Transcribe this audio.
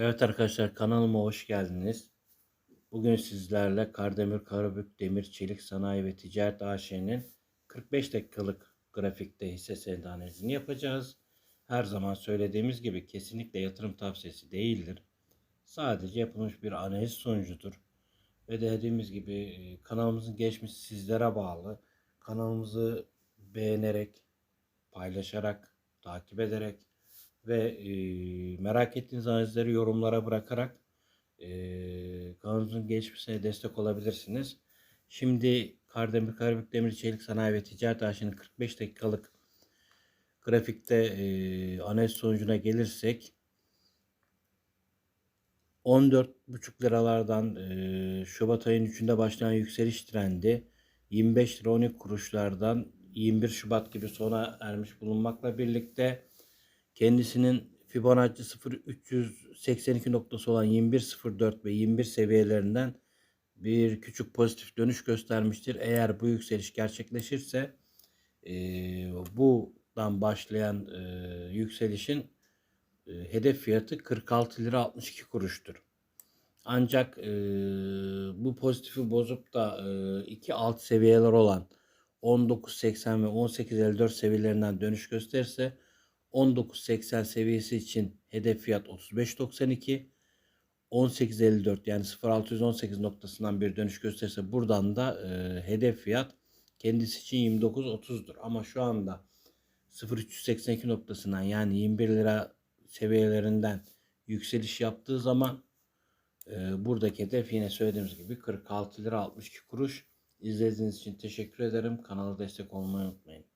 Evet arkadaşlar kanalıma hoş geldiniz. Bugün sizlerle Kardemir Karabük Demir Çelik Sanayi ve Ticaret AŞ'nin 45 dakikalık grafikte hisse senedi analizini yapacağız. Her zaman söylediğimiz gibi kesinlikle yatırım tavsiyesi değildir. Sadece yapılmış bir analiz sonucudur. Ve dediğimiz gibi e, kanalımızın geçmişi sizlere bağlı. Kanalımızı beğenerek, paylaşarak, takip ederek ve e, merak ettiğiniz analizleri yorumlara bırakarak e, kanalımızın geçmişine destek olabilirsiniz. Şimdi Kardemir Karabük Demir Çelik Sanayi ve Ticaret AŞ'nin 45 dakikalık grafikte e, analiz sonucuna gelirsek 14,5 liralardan e, Şubat ayının 3'ünde başlayan yükseliş trendi 25 lira 12 kuruşlardan 21 Şubat gibi sona ermiş bulunmakla birlikte kendisinin Fibonacci 0.382 noktası olan 21.04 ve 21 seviyelerinden bir küçük pozitif dönüş göstermiştir. Eğer bu yükseliş gerçekleşirse e, buradan başlayan e, yükselişin e, hedef fiyatı 46 lira 62 kuruştur. Ancak e, bu pozitifi bozup da e, iki alt seviyeler olan 19.80 ve 18.54 seviyelerinden dönüş gösterirse 19.80 seviyesi için hedef fiyat 35.92 18.54 yani 0618 noktasından bir dönüş gösterirse buradan da e, hedef fiyat kendisi için 29.30'dur. Ama şu anda 0382 noktasından yani 21 lira seviyelerinden yükseliş yaptığı zaman e, buradaki hedef yine söylediğimiz gibi 46 lira 62 kuruş. İzlediğiniz için teşekkür ederim. Kanala destek olmayı unutmayın.